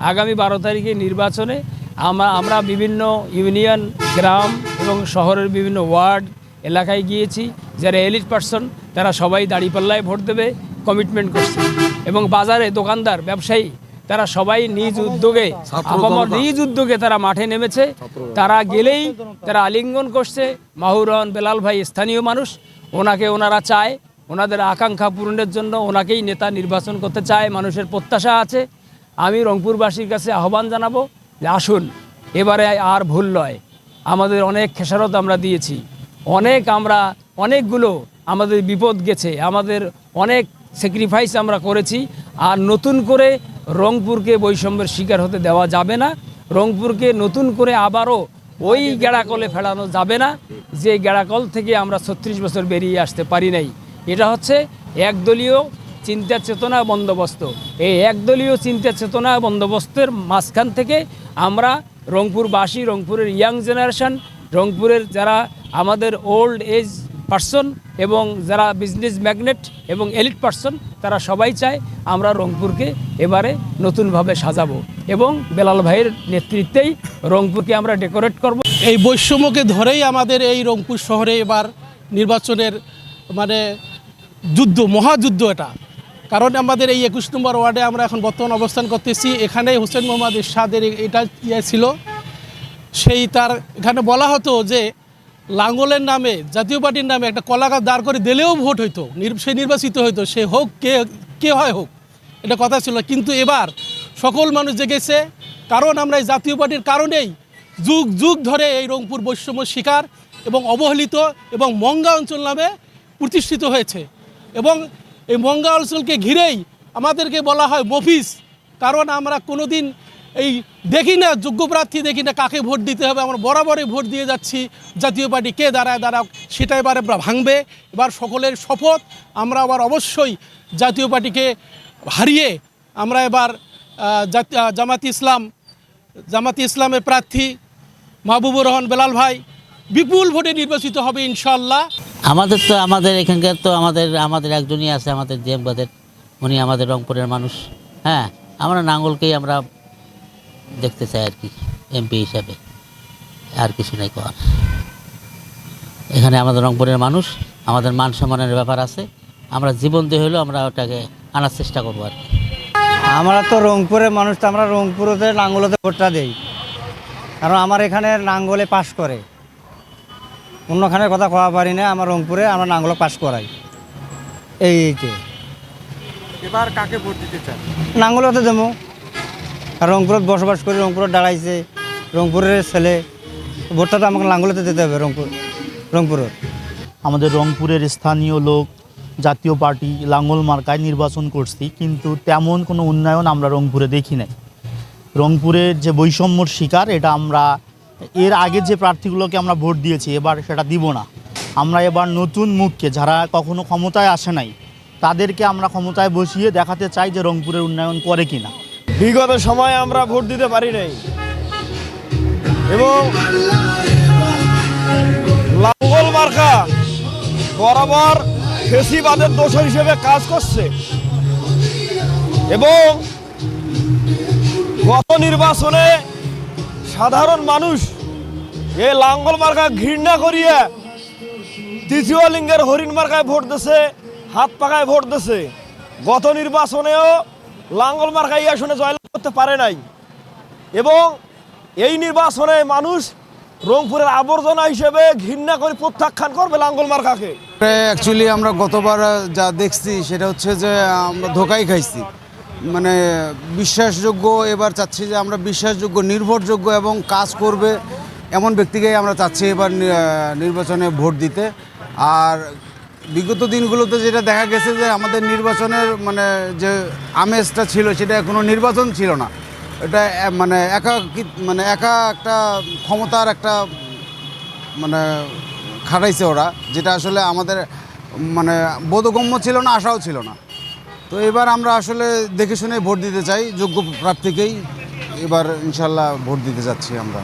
আগামী বারো তারিখে নির্বাচনে আমরা আমরা বিভিন্ন ইউনিয়ন গ্রাম এবং শহরের বিভিন্ন ওয়ার্ড এলাকায় গিয়েছি যারা এলিট পার্সন তারা সবাই দাঁড়িপাল্লায় ভোট দেবে কমিটমেন্ট করছে। এবং বাজারে দোকানদার ব্যবসায়ী তারা সবাই নিজ উদ্যোগে আপামর নিজ উদ্যোগে তারা মাঠে নেমেছে। তারা গেলেই তারা আলিঙ্গন করছে। মাহুরন বেলাল ভাই স্থানীয় মানুষ ওনাকে ওনারা চায় ওনাদের আকাঙ্ক্ষা পূরণের জন্য ওনাকেই নেতা নির্বাচন করতে চায় মানুষের প্রত্যাশা আছে। আমি রংপুরবাসীর কাছে আহ্বান জানাব যে আসুন, এবারে আর ভুল নয়। আমাদের অনেক খেসারত আমরা দিয়েছি। অনেক আমরা, অনেকগুলো আমাদের বিপদ গেছে। আমাদের অনেক স্যাক্রিফাইস আমরা করেছি। আর নতুন করে রংপুরকে বৈষম্যের শিকার হতে দেওয়া যাবে না। রংপুরকে নতুন করে আবারও ওই গেড়াকলে ফেলানো যাবে না, যে গেড়াকল থেকে আমরা ছত্রিশ বছর বেরিয়ে আসতে পারি নাই। এটা হচ্ছে একদলীয় চিন্তা চেতনা বন্দোবস্ত। এই একদলীয় চিন্তা চেতনা বন্দোবস্তের মাঝখান থেকে আমরা রংপুরবাসী, রংপুরের ইয়াং জেনারেশন রংপুরের যারা আমাদের ওল্ড এজ পার্সন এবং যারা বিজনেস ম্যাগনেট এবং এলিট পার্সন তারা সবাই চায় আমরা রংপুরকে এবারে নতুনভাবে সাজাবো এবং বেলাল ভাইয়ের নেতৃত্বেই রংপুরকে আমরা ডেকোরেট করব। এই বৈষম্যকে ধরেই আমাদের এই রংপুর শহরে এবার নির্বাচনের মানে যুদ্ধ, মহাযুদ্ধ এটা। কারণ আমাদের এই একুশ নম্বর ওয়ার্ডে আমরা এখন বর্তমান অবস্থান করতেছি। এখানে হোসেন মোহাম্মদ এরশাদের এটা ইয়ে ছিল। সেই তার এখানে বলা হতো যে, লাঙ্গলের নামে, জাতীয় পার্টির নামে একটা কলাগাছ দাঁড় করে দিলেও ভোট হইতো। সে নির্বাচিত হইতো, সে হোক, কে কে হয় হোক, এটা কথা ছিল। কিন্তু এবার সকল মানুষ জেগেছে। কারণ আমরা এই জাতীয় পার্টির কারণেই যুগ যুগ ধরে এই রংপুর বৈষম্য শিকার এবং অবহেলিত এবং মঙ্গা অঞ্চল নামে প্রতিষ্ঠিত হয়েছে। এবং এই মঙ্গা অঞ্চলকে ঘিরেই আমাদেরকে বলা হয় মফিস। কারণ আমরা কোনোদিন এই দেখি না, যোগ্য প্রার্থী দেখি না কাকে ভোট দিতে হবে। আমরা বরাবরই ভোট দিয়ে যাচ্ছি, জাতীয় পার্টি কে দাঁড়ায় দাঁড়াক সেটা এবার এবার ভাঙবে। এবার সকলের শপথ, আমরা আবার অবশ্যই জাতীয় পার্টিকে হারিয়ে আমরা এবার জামাতি ইসলাম, জামাতি ইসলামের প্রার্থী মাহবুবুর রহমান বেলাল ভাই বিপুল ভোটে নির্বাচিত হবে ইনশাল্লাহ আমাদের তো, আমাদের এখানকার তো আমাদের আমাদের একজনই আছে, আমাদের জিএমবাদের উনি আমাদের রংপুরের মানুষ। হ্যাঁ আমরা নাঙ্গলকেই আমরা দেখতে চাই আর কি, এমপি হিসাবে। আর কিছু নাই কর। এখানে আমাদের রংপুরের মানুষ, আমাদের মান সম্মানের ব্যাপার আছে। আমরা জীবন দিয়ে হলেও আমরা ওটাকে আনার চেষ্টা করব আর কি। আমরা তো রংপুরের মানুষ, তো আমরা রংপুরতে লাঙ্গলতে ভোটটা দেই। কারণ আমার এখানে নাঙ্গলে পাশ করে। অন্যখানের কথা কওয়া পারি না আমার রংপুরে আমরা নাঙ্গলে পাশ করাই। এই এইতে এবার কাকে ভোট দিতে চান? নাঙ্গলতে দেবো। আর রংপুরত বসবাস করি রংপুরত দাঁড়াইছে। রংপুরের ছেলে ভোটটা তো আমাকে লাঙ্গলতে দিতে হবে রংপুর রংপুরত। আমাদের রংপুরের স্থানীয় লোক জাতীয় পার্টি লাঙ্গল মার্কায় নির্বাচন করছি কিন্তু তেমন কোনো উন্নয়ন আমরা রংপুরে দেখি নাই। রংপুরের যে বৈষম্যর শিকার এটা আমরা এর আগে যে প্রার্থীগুলোকে আমরা ভোট দিয়েছি, এবার সেটা দিব না। আমরা এবার নতুন মুখকে, যারা কখনো ক্ষমতায় আসে নাই, তাদেরকে আমরা ক্ষমতায় বসিয়ে দেখাতে চাই যে রংপুরের উন্নয়ন করে কিনা। বিগত সময় আমরা ভোট দিতে পারি নাই। এবং লাঙ্গল মার্কা বরাবর ফেসিবাদের দোষ হিসেবে কাজ করছে। এবং গত নির্বাচনে সাধারণ মানুষ এই লাঙ্গল মার্কা ঘৃণা করিয়া তৃতীয় লিঙ্গের হরিণ মার্কায় ভোট দিছে, হাত পাকায় ভোট দিছে। গত নির্বাচনেও লাঙ্গল মার্কা এই আসনে জয়লাভ করতে পারে নাই। এবং এই নির্বাচনে মানুষ রংপুরের আবর্জনা হিসেবে ঘৃণা করে প্রত্যাখ্যান করবে লাঙ্গল মার্কাকে। অ্যাকচুয়ালি আমরা গতবার যা দেখছি, সেটা হচ্ছে যে আমরা ধোকাই খাইছি। মানে বিশ্বাসযোগ্য, এবার চাচ্ছি যে আমরা বিশ্বাসযোগ্য, নির্ভরযোগ্য এবং কাজ করবে এমন ব্যক্তিকেই আমরা চাচ্ছি এবার নির্বাচনে ভোট দিতে। আর বিগত দিনগুলোতে যেটা দেখা গেছে যে আমাদের নির্বাচনের মানে যে আমেজটা ছিল, সেটা কোনো নির্বাচন ছিল না। এটা মানে একা মানে একা একটা ক্ষমতার একটা মানে খাটাইছে ওরা, যেটা আসলে আমাদের মানে বোধগম্য ছিল না, আশাও ছিল না। তো এবার আমরা আসলে দেখে শুনে ভোট দিতে চাই, যোগ্য প্রাপ্তিকেই এবার ইনশাল্লাহ ভোট দিতে যাচ্ছি আমরা।